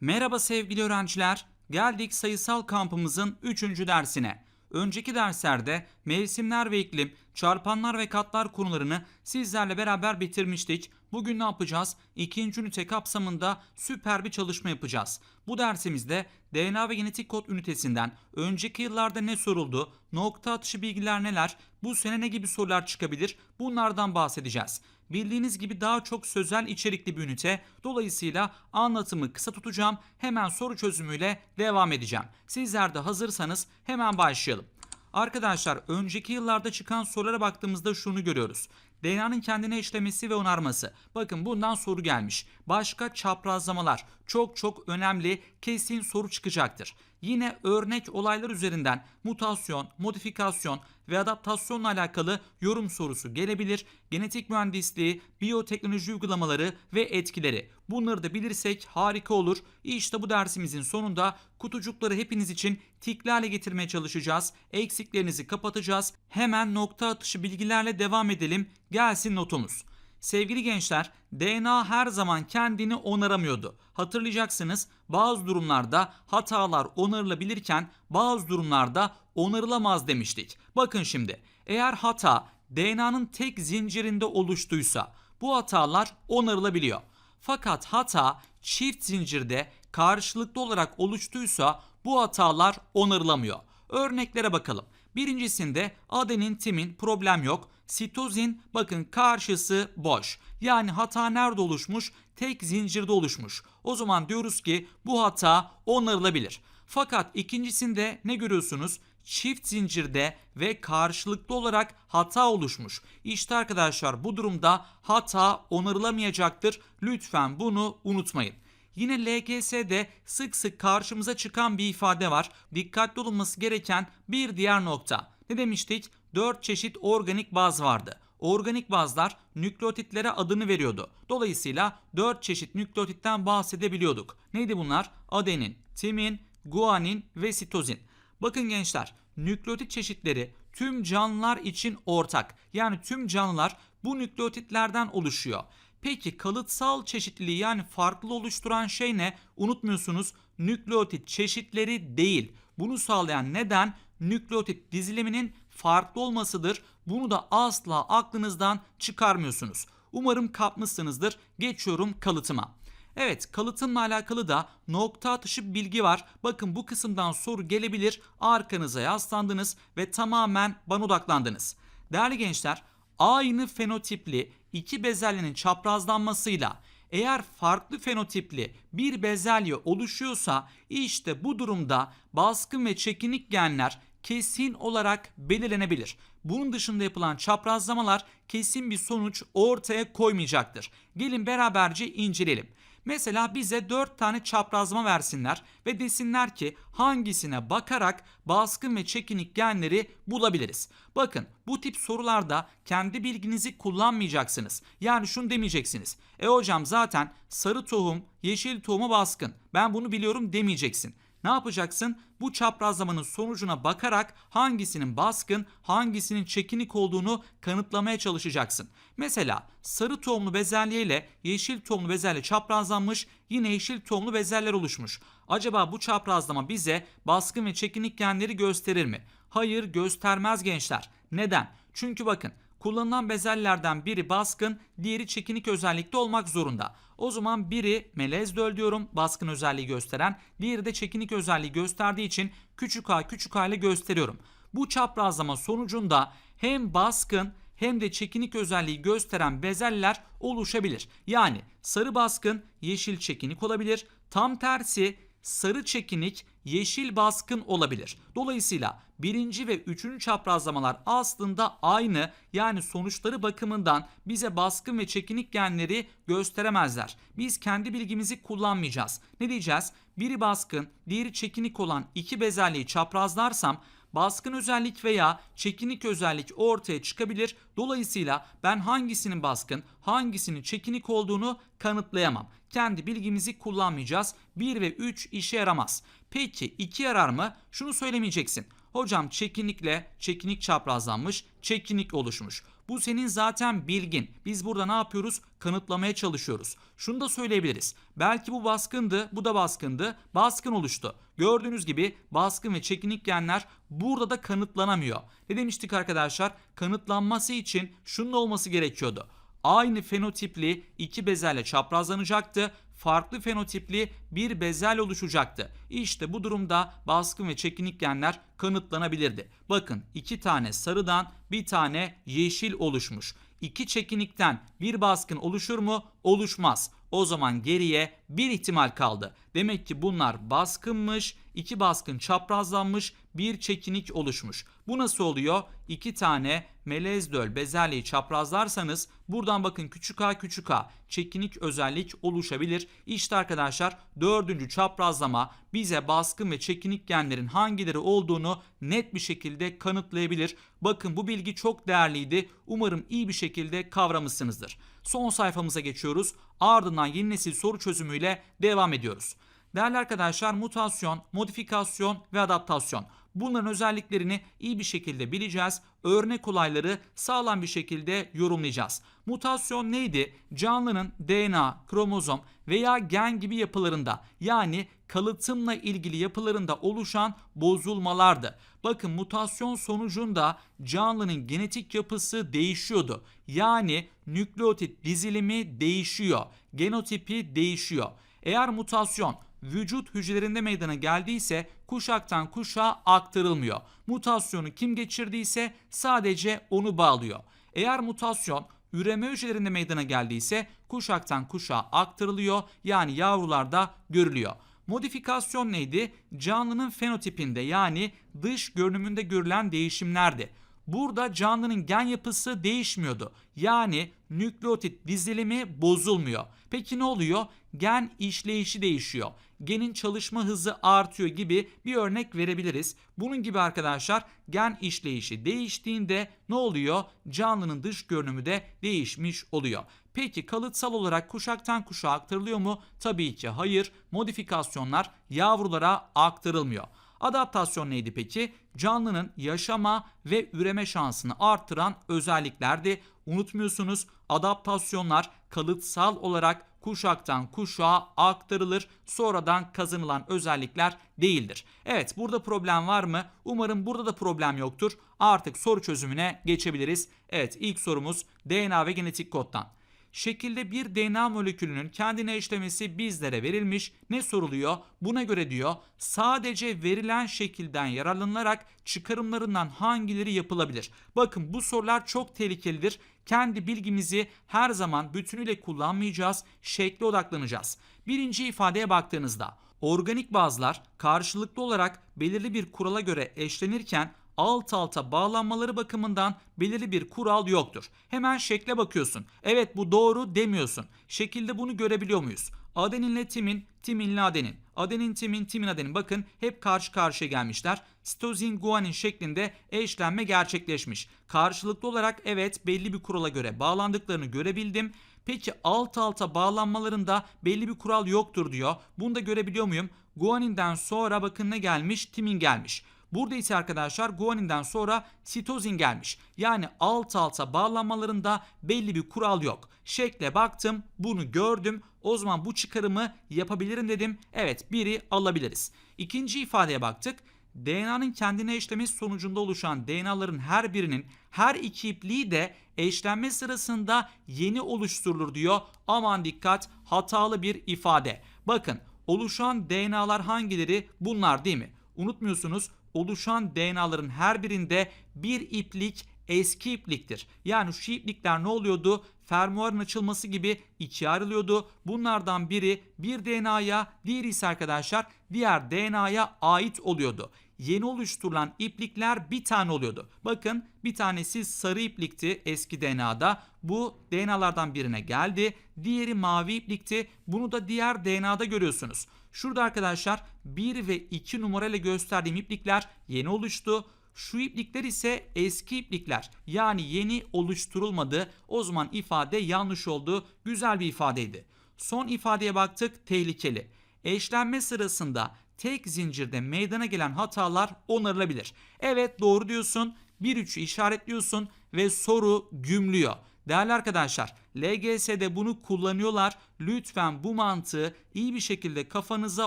Merhaba sevgili öğrenciler. Geldik sayısal kampımızın 3. dersine. Önceki derslerde mevsimler ve iklim, çarpanlar ve katlar konularını sizlerle beraber bitirmiştik. Bugün ne yapacağız? İkinci ünite kapsamında süper bir çalışma yapacağız. Bu dersimizde DNA ve genetik kod ünitesinden önceki yıllarda ne soruldu, nokta atışı bilgiler neler, bu sene ne gibi sorular çıkabilir bunlardan bahsedeceğiz. Bildiğiniz gibi daha çok sözel içerikli bir ünite. Dolayısıyla anlatımı kısa tutacağım. Hemen soru çözümüyle devam edeceğim. Sizler de hazırsanız hemen başlayalım. Arkadaşlar önceki yıllarda çıkan sorulara baktığımızda şunu görüyoruz. DNA'nın kendine işlemesi ve onarması. Bakın bundan soru gelmiş. Başka çaprazlamalar. Çok çok önemli kesin soru çıkacaktır. Yine örnek olaylar üzerinden mutasyon, modifikasyon ve adaptasyonla alakalı yorum sorusu gelebilir. Genetik mühendisliği, biyoteknoloji uygulamaları ve etkileri. Bunları da bilirsek harika olur. İşte bu dersimizin sonunda kutucukları hepiniz için tikli getirmeye çalışacağız. Eksiklerinizi kapatacağız. Hemen nokta atışı bilgilerle devam edelim. Gelsin notumuz. Sevgili gençler, DNA her zaman kendini onaramıyordu. Hatırlayacaksınız bazı durumlarda hatalar onarılabilirken bazı durumlarda onarılamaz demiştik. Bakın şimdi eğer hata DNA'nın tek zincirinde oluştuysa bu hatalar onarılabiliyor. Fakat hata çift zincirde karşılıklı olarak oluştuysa bu hatalar onarılamıyor. Örneklere bakalım. Birincisinde adenin timin problem yok. Sitozin bakın karşısı boş. Yani hata nerede oluşmuş? Tek zincirde oluşmuş. O zaman diyoruz ki bu hata onarılabilir. Fakat ikincisinde ne görüyorsunuz? Çift zincirde ve karşılıklı olarak hata oluşmuş. İşte arkadaşlar bu durumda hata onarılamayacaktır. Lütfen bunu unutmayın. Yine LGS'de sık sık karşımıza çıkan bir ifade var. Dikkatli olunması gereken bir diğer nokta. Ne demiştik? 4 çeşit organik baz vardı. Organik bazlar nükleotitlere adını veriyordu. Dolayısıyla 4 çeşit nükleotitten bahsedebiliyorduk. Neydi bunlar? Adenin, timin, guanin ve sitozin. Bakın gençler, nükleotit çeşitleri tüm canlılar için ortak. Yani tüm canlılar bu nükleotitlerden oluşuyor. Peki kalıtsal çeşitliliği yani farklı oluşturan şey ne? Unutmuyorsunuz nükleotit çeşitleri değil. Bunu sağlayan neden nükleotit diziliminin farklı olmasıdır. Bunu da asla aklınızdan çıkarmıyorsunuz. Umarım kapmışsınızdır. Geçiyorum kalıtıma. Evet kalıtımla alakalı da nokta atışı bilgi var. Bakın bu kısımdan soru gelebilir. Arkanıza yaslandınız ve tamamen bana odaklandınız. Değerli gençler aynı fenotipli iki bezelyenin çaprazlanmasıyla eğer farklı fenotipli bir bezelye oluşuyorsa işte bu durumda baskın ve çekinik genler kesin olarak belirlenebilir. Bunun dışında yapılan çaprazlamalar kesin bir sonuç ortaya koymayacaktır. Gelin beraberce inceleyelim. Mesela bize 4 tane çaprazlama versinler ve desinler ki hangisine bakarak baskın ve çekinik genleri bulabiliriz. Bakın bu tip sorularda kendi bilginizi kullanmayacaksınız. Yani şunu demeyeceksiniz. E hocam zaten sarı tohum, yeşil tohumu baskın. Ben bunu biliyorum demeyeceksin. Ne yapacaksın? Bu çaprazlamanın sonucuna bakarak hangisinin baskın, hangisinin çekinik olduğunu kanıtlamaya çalışacaksın. Mesela sarı tohumlu bezelye ile yeşil tohumlu bezelye çaprazlanmış, yine yeşil tohumlu bezelyeler oluşmuş. Acaba bu çaprazlama bize baskın ve çekinik genleri gösterir mi? Hayır, göstermez gençler. Neden? Çünkü bakın kullanılan bezellerden biri baskın, diğeri çekinik özellikte olmak zorunda. O zaman biri melez döl diyorum baskın özelliği gösteren, diğeri de çekinik özelliği gösterdiği için küçük a küçük a ile gösteriyorum. Bu çaprazlama sonucunda hem baskın hem de çekinik özelliği gösteren bezeller oluşabilir. Yani sarı baskın, yeşil çekinik olabilir. Tam tersi sarı çekinik, yeşil baskın olabilir. Dolayısıyla birinci ve üçüncü çaprazlamalar aslında aynı yani sonuçları bakımından bize baskın ve çekinik genleri gösteremezler. Biz kendi bilgimizi kullanmayacağız. Ne diyeceğiz? Biri baskın, diğeri çekinik olan iki bezelyeyi çaprazlarsam baskın özellik veya çekinik özellik ortaya çıkabilir. Dolayısıyla ben hangisinin baskın, hangisinin çekinik olduğunu kanıtlayamam. Kendi bilgimizi kullanmayacağız. 1 ve 3 işe yaramaz. Peki 2 yarar mı? Şunu söylemeyeceksin. Hocam çekinikle çekinik çaprazlanmış, çekinik oluşmuş. Bu senin zaten bilgin. Biz burada ne yapıyoruz? Kanıtlamaya çalışıyoruz. Şunu da söyleyebiliriz. Belki bu baskındı, bu da baskındı. Baskın oluştu. Gördüğünüz gibi baskın ve çekinik genler burada da kanıtlanamıyor. Ne demiştik arkadaşlar? Kanıtlanması için şunun olması gerekiyordu. Aynı fenotipli iki bezelye çaprazlanacaktı farklı fenotipli bir bezel oluşacaktı. İşte bu durumda baskın ve çekinik genler kanıtlanabilirdi. Bakın iki tane sarıdan bir tane yeşil oluşmuş. İki çekinikten bir baskın oluşur mu? Oluşmaz. O zaman geriye bir ihtimal kaldı. Demek ki bunlar baskınmış, iki baskın çaprazlanmış, bir çekinik oluşmuş. Bu nasıl oluyor? İki tane melez döl bezelyeyi çaprazlarsanız buradan bakın küçük a küçük a çekinik özellik oluşabilir. İşte arkadaşlar dördüncü çaprazlama bize baskın ve çekinik genlerin hangileri olduğunu net bir şekilde kanıtlayabilir. Bakın bu bilgi çok değerliydi. Umarım iyi bir şekilde kavramışsınızdır. Son sayfamıza geçiyoruz. Ardından yeni nesil soru çözümüyle devam ediyoruz. Değerli arkadaşlar mutasyon, modifikasyon ve adaptasyon. Bunların özelliklerini iyi bir şekilde bileceğiz. Örnek olayları sağlam bir şekilde yorumlayacağız. Mutasyon neydi? Canlının DNA, kromozom veya gen gibi yapılarında yani kalıtımla ilgili yapılarında oluşan bozulmalardı. Bakın mutasyon sonucunda canlının genetik yapısı değişiyordu. Yani nükleotit dizilimi değişiyor. Genotipi değişiyor. Eğer mutasyon vücut hücrelerinde meydana geldiyse kuşaktan kuşağa aktarılmıyor. Mutasyonu kim geçirdiyse sadece onu bağlıyor. Eğer mutasyon üreme hücrelerinde meydana geldiyse kuşaktan kuşağa aktarılıyor yani yavrularda görülüyor. Modifikasyon neydi? Canlının fenotipinde yani dış görünümünde görülen değişimlerdi. Burada canlının gen yapısı değişmiyordu. Yani nükleotit dizilimi bozulmuyor. Peki ne oluyor? Gen işleyişi değişiyor. Genin çalışma hızı artıyor gibi bir örnek verebiliriz. Bunun gibi arkadaşlar gen işleyişi değiştiğinde ne oluyor? Canlının dış görünümü de değişmiş oluyor. Peki kalıtsal olarak kuşaktan kuşağa aktarılıyor mu? Tabii ki hayır. Modifikasyonlar yavrulara aktarılmıyor. Adaptasyon neydi peki? Canlının yaşama ve üreme şansını artıran özelliklerdi. Unutmuyorsunuz adaptasyonlar kalıtsal olarak kuşaktan kuşağa aktarılır. Sonradan kazanılan özellikler değildir. Evet burada problem var mı? Umarım burada da problem yoktur. Artık soru çözümüne geçebiliriz. Evet ilk sorumuz DNA ve genetik koddan. Şekilde bir DNA molekülünün kendine eşlemesi bizlere verilmiş. Ne soruluyor? Buna göre diyor sadece verilen şekilden yararlanılarak çıkarımlarından hangileri yapılabilir? Bakın bu sorular çok tehlikelidir. Kendi bilgimizi her zaman bütünüyle kullanmayacağız. Şekle odaklanacağız. Birinci ifadeye baktığınızda organik bazlar karşılıklı olarak belirli bir kurala göre eşlenirken alt alta bağlanmaları bakımından belirli bir kural yoktur. Hemen şekle bakıyorsun. Evet bu doğru demiyorsun. Şekilde bunu görebiliyor muyuz? Adeninle timin, timinle adenin. Adenin timin, timin adenin. Bakın hep karşı karşıya gelmişler. Sitozin guanin şeklinde eşlenme gerçekleşmiş. Karşılıklı olarak evet belli bir kurala göre bağlandıklarını görebildim. Peki alt alta bağlanmalarında belli bir kural yoktur diyor. Bunu da görebiliyor muyum? Guanin'den sonra bakın ne gelmiş? Timin gelmiş. Burada ise arkadaşlar guaninden sonra sitozin gelmiş. Yani alt alta bağlanmalarında belli bir kural yok. Şekle baktım, bunu gördüm. O zaman bu çıkarımı yapabilirim dedim. Evet, biri alabiliriz. İkinci ifadeye baktık. DNA'nın kendine eşlemesi sonucunda oluşan DNA'ların her birinin her iki ipliği de eşlenme sırasında yeni oluşturulur diyor. Aman dikkat hatalı bir ifade. Bakın oluşan DNA'lar hangileri? Bunlar değil mi? Unutmuyorsunuz oluşan DNA'ların her birinde bir iplik eski ipliktir. Yani şu iplikler ne oluyordu? Fermuarın açılması gibi ikiye ayrılıyordu. Bunlardan biri bir DNA'ya, diğeri ise arkadaşlar diğer DNA'ya ait oluyordu. Yeni oluşturulan iplikler bir tane oluyordu. Bakın bir tanesi sarı iplikti eski DNA'da. Bu DNA'lardan birine geldi. Diğeri mavi iplikti. Bunu da diğer DNA'da görüyorsunuz. Şurada arkadaşlar 1 ve 2 numarayla gösterdiğim iplikler yeni oluştu. Şu iplikler ise eski iplikler. Yani yeni oluşturulmadı. O zaman ifade yanlış oldu. Güzel bir ifadeydi. Son ifadeye baktık. Tehlikeli. Eşlenme sırasında tek zincirde meydana gelen hatalar onarılabilir. Evet doğru diyorsun. 1-3'ü işaretliyorsun ve soru gümlüyor. Değerli arkadaşlar LGS'de bunu kullanıyorlar. Lütfen bu mantığı iyi bir şekilde kafanıza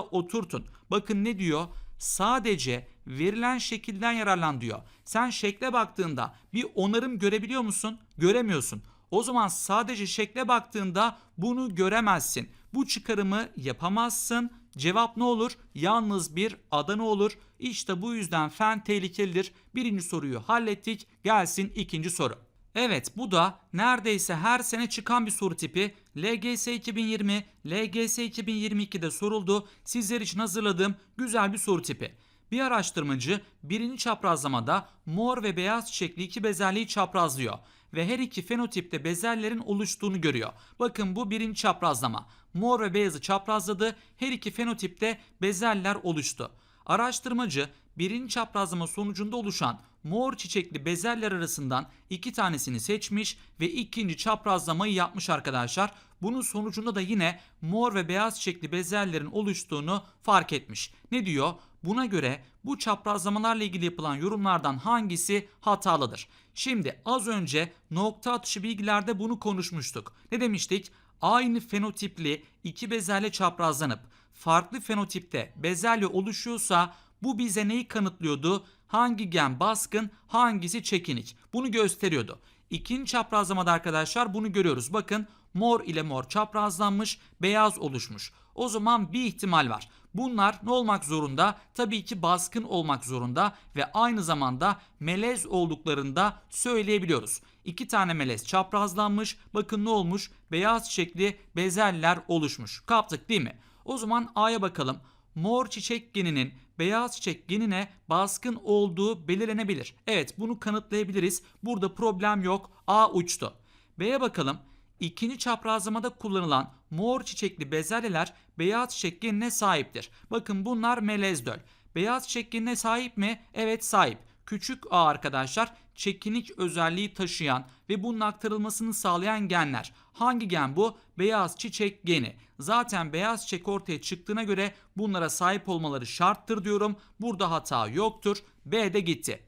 oturtun. Bakın ne diyor? Sadece verilen şekilden yararlan diyor. Sen şekle baktığında bir onarım görebiliyor musun? Göremiyorsun. O zaman sadece şekle baktığında bunu göremezsin. Bu çıkarımı yapamazsın. Cevap ne olur? Yalnız bir Adana olur. İşte bu yüzden fen tehlikelidir. Birinci soruyu hallettik. Gelsin ikinci soru. Evet bu da neredeyse her sene çıkan bir soru tipi. LGS 2020, LGS 2022'de soruldu. Sizler için hazırladığım güzel bir soru tipi. Bir araştırmacı birinci çaprazlamada mor ve beyaz çiçekli iki bezelyeyi çaprazlıyor ve her iki fenotipte bezellerin oluştuğunu görüyor. Bakın bu birinci çaprazlama. Mor ve beyazı çaprazladı. Her iki fenotipte bezeller oluştu. Araştırmacı birinci çaprazlama sonucunda oluşan mor çiçekli bezeller arasından iki tanesini seçmiş ve ikinci çaprazlamayı yapmış arkadaşlar. Bunun sonucunda da yine mor ve beyaz çiçekli bezellerin oluştuğunu fark etmiş. Ne diyor? Buna göre bu çaprazlamalarla ilgili yapılan yorumlardan hangisi hatalıdır? Şimdi az önce nokta atışı bilgilerde bunu konuşmuştuk. Ne demiştik? Aynı fenotipli iki bezelye çaprazlanıp farklı fenotipte bezelye oluşuyorsa bu bize neyi kanıtlıyordu? Hangi gen baskın, hangisi çekinik? Bunu gösteriyordu. İkinci çaprazlamada arkadaşlar bunu görüyoruz. Bakın mor ile mor çaprazlanmış, beyaz oluşmuş. O zaman bir ihtimal var. Bunlar ne olmak zorunda? Tabii ki baskın olmak zorunda ve aynı zamanda melez olduklarında söyleyebiliyoruz. İki tane melez çaprazlanmış. Bakın ne olmuş? Beyaz çiçekli bezeller oluşmuş. Kaptık değil mi? O zaman A'ya bakalım. Mor çiçek geninin beyaz çiçek genine baskın olduğu belirlenebilir. Evet bunu kanıtlayabiliriz. Burada problem yok. A uçtu. B'ye bakalım. İkinci çaprazlamada kullanılan mor çiçekli bezelyeler beyaz çiçek sahiptir. Bakın bunlar melezdöl. Beyaz çiçek sahip mi? Evet sahip. Küçük a arkadaşlar çekinik özelliği taşıyan ve bunun aktarılmasını sağlayan genler. Hangi gen bu? Beyaz çiçek geni. Zaten beyaz çiçek ortaya çıktığına göre bunlara sahip olmaları şarttır diyorum. Burada hata yoktur. B de gitti.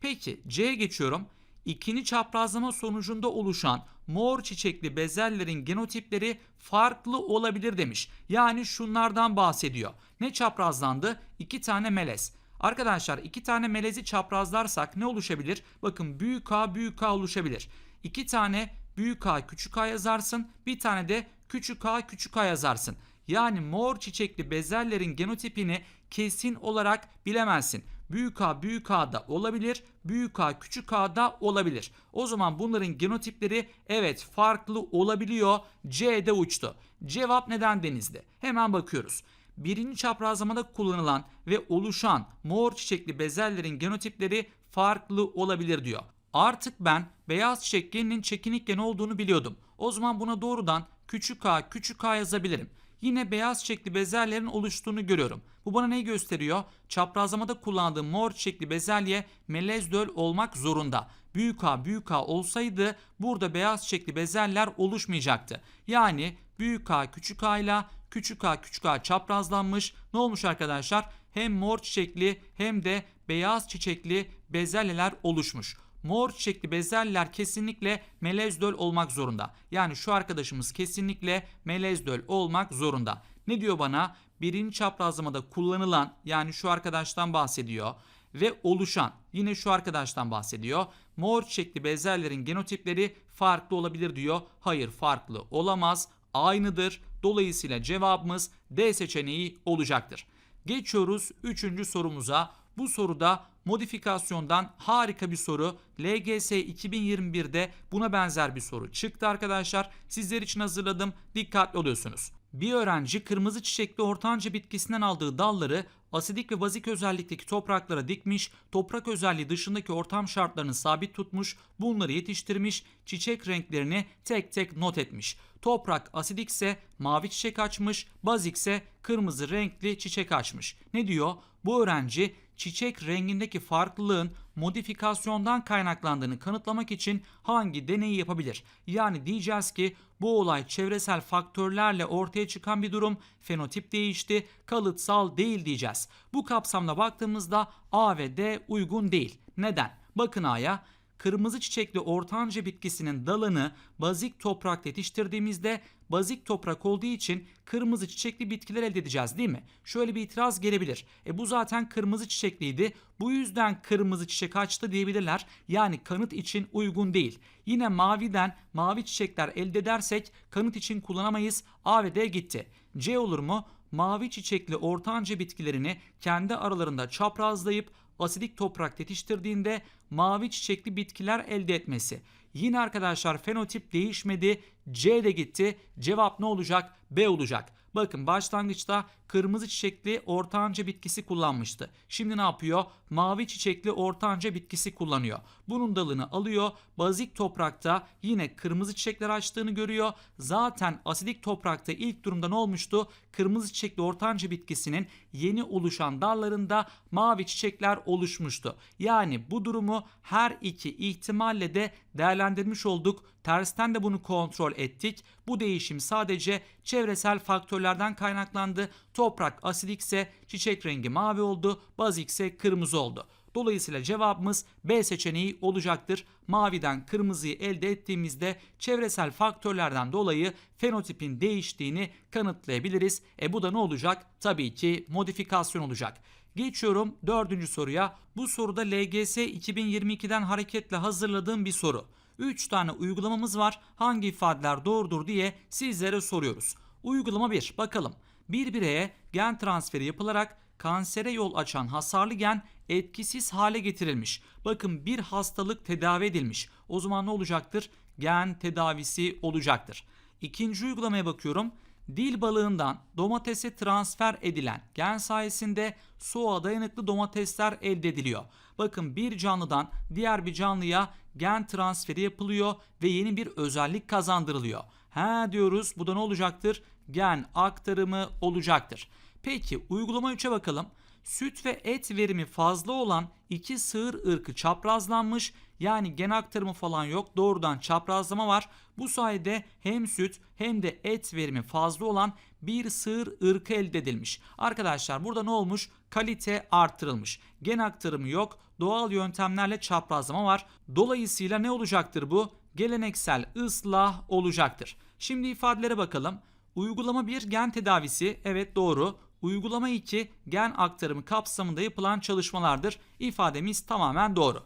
Peki C'ye geçiyorum. İkinci çaprazlama sonucunda oluşan mor çiçekli bezellerin genotipleri farklı olabilir demiş. Yani şunlardan bahsediyor. Ne çaprazlandı? İki tane melez. Arkadaşlar iki tane melezi çaprazlarsak ne oluşabilir? Bakın büyük A büyük A oluşabilir. İki tane büyük A küçük A yazarsın. Bir tane de küçük A küçük A yazarsın. Yani mor çiçekli bezellerin genotipini kesin olarak bilemezsin. Büyük A büyük A da olabilir. Büyük A küçük A da olabilir. O zaman bunların genotipleri evet farklı olabiliyor. C'de uçtu. Cevap neden denizde? Hemen bakıyoruz. Birinci çaprazlamada kullanılan ve oluşan mor çiçekli bezellerin genotipleri farklı olabilir diyor. Artık ben beyaz çiçek geninin çekinik gen olduğunu biliyordum. O zaman buna doğrudan küçük a küçük a yazabilirim. Yine beyaz çiçekli bezelyerin oluştuğunu görüyorum. Bu bana neyi gösteriyor? Çaprazlamada kullandığım mor çiçekli bezelye melezdöl olmak zorunda. Büyük A büyük A olsaydı burada beyaz çiçekli bezeller oluşmayacaktı. Yani büyük A küçük A ile küçük A küçük A çaprazlanmış. Ne olmuş arkadaşlar? Hem mor çiçekli hem de beyaz çiçekli bezelyeler oluşmuş. Mor çiçekli bezelyeler kesinlikle melezdöl olmak zorunda. Yani şu arkadaşımız kesinlikle melezdöl olmak zorunda. Ne diyor bana? Birinci çaprazlamada kullanılan yani şu arkadaştan bahsediyor ve oluşan yine şu arkadaştan bahsediyor. Mor çiçekli bezelyerin genotipleri farklı olabilir diyor. Hayır farklı olamaz. Aynıdır. Dolayısıyla cevabımız D seçeneği olacaktır. Geçiyoruz 3. sorumuza. Bu soruda modifikasyondan harika bir soru. LGS 2021'de buna benzer bir soru çıktı arkadaşlar. Sizler için hazırladım. Dikkatli oluyorsunuz. Bir öğrenci kırmızı çiçekli ortanca bitkisinden aldığı dalları asidik ve bazik özellikteki topraklara dikmiş, toprak özelliği dışındaki ortam şartlarını sabit tutmuş, bunları yetiştirmiş, çiçek renklerini tek tek not etmiş. Toprak asidikse mavi çiçek açmış, bazikse kırmızı renkli çiçek açmış. Ne diyor? Bu öğrenci çiçek rengindeki farklılığın modifikasyondan kaynaklandığını kanıtlamak için hangi deneyi yapabilir? Yani diyeceğiz ki bu olay çevresel faktörlerle ortaya çıkan bir durum, fenotip değişti, kalıtsal değil diyeceğiz. Bu kapsamda baktığımızda A ve D uygun değil. Neden? Bakın A'ya kırmızı çiçekli ortanca bitkisinin dalını bazik toprakta yetiştirdiğimizde bazik toprak olduğu için kırmızı çiçekli bitkiler elde edeceğiz değil mi? Şöyle bir itiraz gelebilir. E bu zaten kırmızı çiçekliydi. Bu yüzden kırmızı çiçek açtı diyebilirler. Yani kanıt için uygun değil. Yine maviden mavi çiçekler elde edersek kanıt için kullanamayız. A ve D gitti. C olur mu? Mavi çiçekli ortanca bitkilerini kendi aralarında çaprazlayıp asidik toprak yetiştirdiğinde mavi çiçekli bitkiler elde etmesi. Yine arkadaşlar fenotip değişmedi. C de gitti. Cevap ne olacak? B olacak. Bakın başlangıçta kırmızı çiçekli ortanca bitkisi kullanmıştı. Şimdi ne yapıyor? Mavi çiçekli ortanca bitkisi kullanıyor. Bunun dalını alıyor. Bazik toprakta yine kırmızı çiçekler açtığını görüyor. Zaten asidik toprakta ilk durumda ne olmuştu? Kırmızı çiçekli ortanca bitkisinin yeni oluşan dallarında mavi çiçekler oluşmuştu. Yani bu durumu her iki ihtimalle de değerlendirmiş olduk. Tersten de bunu kontrol ettik. Bu değişim sadece çevresel faktörlerden kaynaklandı. Toprak asidikse çiçek rengi mavi oldu, bazikse kırmızı oldu. Dolayısıyla cevabımız B seçeneği olacaktır. Maviden kırmızıyı elde ettiğimizde çevresel faktörlerden dolayı fenotipin değiştiğini kanıtlayabiliriz. E bu da ne olacak? Tabii ki modifikasyon olacak. Geçiyorum dördüncü soruya. Bu soruda LGS 2022'den hareketle hazırladığım bir soru. 3 tane uygulamamız var. Hangi ifadeler doğrudur diye sizlere soruyoruz. Uygulama 1. Bakalım. Bir bireye gen transferi yapılarak kansere yol açan hasarlı gen etkisiz hale getirilmiş. Bakın bir hastalık tedavi edilmiş. O zaman ne olacaktır? Gen tedavisi olacaktır. İkinci uygulamaya bakıyorum. Dil balığından domatese transfer edilen gen sayesinde soğuğa dayanıklı domatesler elde ediliyor. Bakın bir canlıdan diğer bir canlıya gen transferi yapılıyor ve yeni bir özellik kazandırılıyor. He diyoruz bu da ne olacaktır? Gen aktarımı olacaktır. Peki uygulama 3'e bakalım. Süt ve et verimi fazla olan iki sığır ırkı çaprazlanmış yani gen aktarımı falan yok doğrudan çaprazlama var. Bu sayede hem süt hem de et verimi fazla olan bir sığır ırkı elde edilmiş. Arkadaşlar burada ne olmuş? Kalite artırılmış. Gen aktarımı yok. Doğal yöntemlerle çaprazlama var. Dolayısıyla ne olacaktır bu? Geleneksel ıslah olacaktır. Şimdi ifadelere bakalım. Uygulama 1 gen tedavisi evet doğru. Uygulama 2 gen aktarımı kapsamında yapılan çalışmalardır. İfademiz tamamen doğru.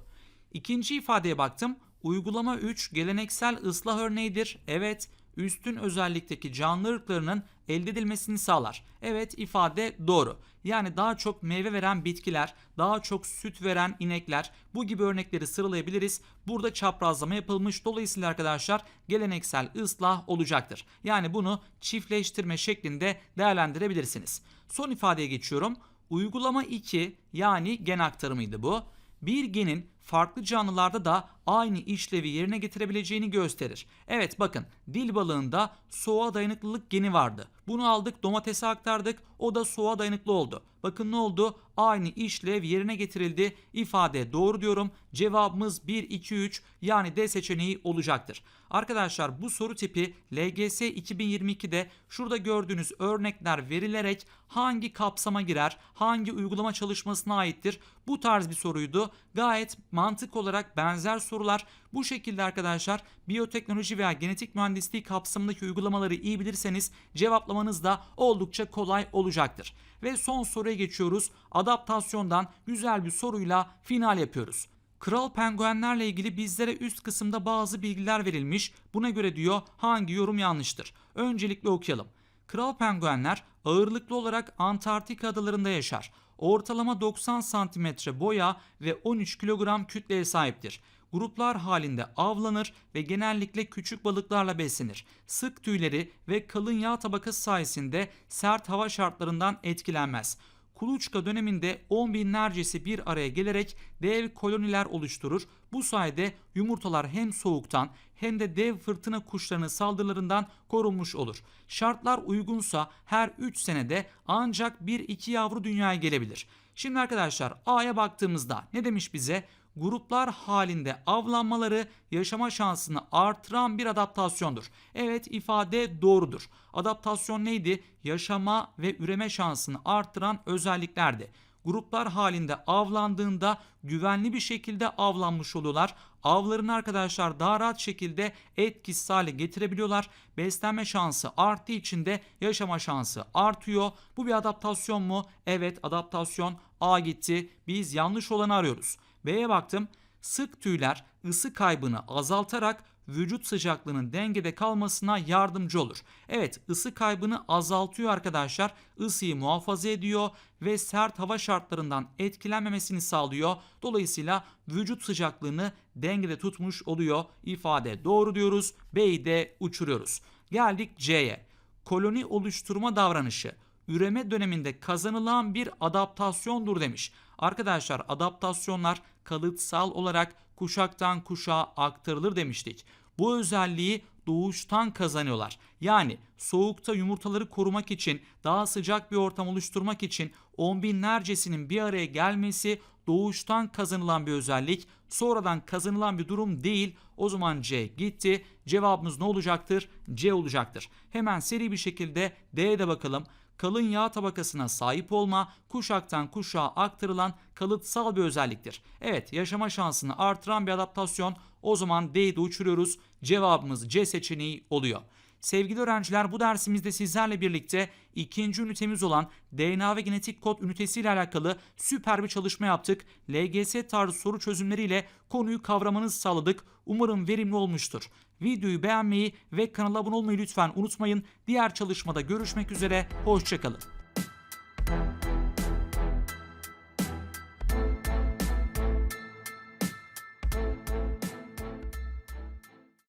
İkinci ifadeye baktım. Uygulama 3 geleneksel ıslah örneğidir. Evet, üstün özellikteki canlı ırklarının elde edilmesini sağlar. Evet ifade doğru. Yani daha çok meyve veren bitkiler, daha çok süt veren inekler bu gibi örnekleri sıralayabiliriz. Burada çaprazlama yapılmış. Dolayısıyla arkadaşlar geleneksel ıslah olacaktır. Yani bunu çiftleştirme şeklinde değerlendirebilirsiniz. Son ifadeye geçiyorum. Uygulama 2 yani gen aktarımıydı bu. Bir genin farklı canlılarda da aynı işlevi yerine getirebileceğini gösterir. Evet bakın dil balığında soğuğa dayanıklılık geni vardı. Bunu aldık domatese aktardık o da soğuğa dayanıklı oldu. Bakın ne oldu? Aynı işlev yerine getirildi. İfade doğru diyorum. Cevabımız 1, 2, 3 yani D seçeneği olacaktır. Arkadaşlar bu soru tipi LGS 2022'de şurada gördüğünüz örnekler verilerek hangi kapsama girer, hangi uygulama çalışmasına aittir? Bu tarz bir soruydu. Gayet mantık olarak benzer sorular. Bu şekilde arkadaşlar biyoteknoloji veya genetik mühendisliği kapsamındaki uygulamaları iyi bilirseniz cevaplamanız da oldukça kolay olacaktır. Ve son soruya geçiyoruz. Adaptasyondan güzel bir soruyla final yapıyoruz. Kral penguenlerle ilgili bizlere üst kısımda bazı bilgiler verilmiş. Buna göre diyor hangi yorum yanlıştır? Öncelikle okuyalım. Kral penguenler ağırlıklı olarak Antarktika adalarında yaşar. Ortalama 90 santimetre boya ve 13 kilogram kütleye sahiptir. Gruplar halinde avlanır ve genellikle küçük balıklarla beslenir. Sık tüyleri ve kalın yağ tabakası sayesinde sert hava şartlarından etkilenmez. Kuluçka döneminde on binlercesi bir araya gelerek dev koloniler oluşturur. Bu sayede yumurtalar hem soğuktan hem de dev fırtına kuşlarının saldırılarından korunmuş olur. Şartlar uygunsa her 3 senede ancak 1-2 yavru dünyaya gelebilir. Şimdi arkadaşlar A'ya baktığımızda ne demiş bize? Gruplar halinde avlanmaları yaşama şansını artıran bir adaptasyondur. Evet ifade doğrudur. Adaptasyon neydi? Yaşama ve üreme şansını artıran özelliklerdi. gruplar halinde avlandığında güvenli bir şekilde avlanmış oluyorlar. Avlarını arkadaşlar daha rahat şekilde etkisiz hale getirebiliyorlar. Beslenme şansı arttığı için de yaşama şansı artıyor. Bu bir adaptasyon mu? Evet adaptasyon. A gitti. Biz yanlış olanı arıyoruz. B'ye baktım. Sık tüyler ısı kaybını azaltarak vücut sıcaklığının dengede kalmasına yardımcı olur. Evet ısı kaybını azaltıyor arkadaşlar. Isıyı muhafaza ediyor ve sert hava şartlarından etkilenmemesini sağlıyor. Dolayısıyla vücut sıcaklığını dengede tutmuş oluyor. İfade doğru diyoruz. B'yi de uçuruyoruz. Geldik C'ye. Koloni oluşturma davranışı üreme döneminde kazanılan bir adaptasyondur demiş. Arkadaşlar adaptasyonlar kalıtsal olarak kuşaktan kuşağa aktarılır demiştik. Bu özelliği doğuştan kazanıyorlar. Yani soğukta yumurtaları korumak için, daha sıcak bir ortam oluşturmak için on binlercesinin bir araya gelmesi doğuştan kazanılan bir özellik. Sonradan kazanılan bir durum değil. O zaman C gitti. Cevabımız ne olacaktır? C olacaktır. Hemen seri bir şekilde D'ye de bakalım kalın yağ tabakasına sahip olma kuşaktan kuşağa aktarılan kalıtsal bir özelliktir. Evet yaşama şansını artıran bir adaptasyon o zaman D'yi de uçuruyoruz. Cevabımız C seçeneği oluyor. Sevgili öğrenciler bu dersimizde sizlerle birlikte ikinci ünitemiz olan DNA ve genetik kod ünitesiyle alakalı süper bir çalışma yaptık. LGS tarzı soru çözümleriyle konuyu kavramanızı sağladık. Umarım verimli olmuştur. Videoyu beğenmeyi ve kanala abone olmayı lütfen unutmayın. Diğer çalışmada görüşmek üzere. Hoşçakalın.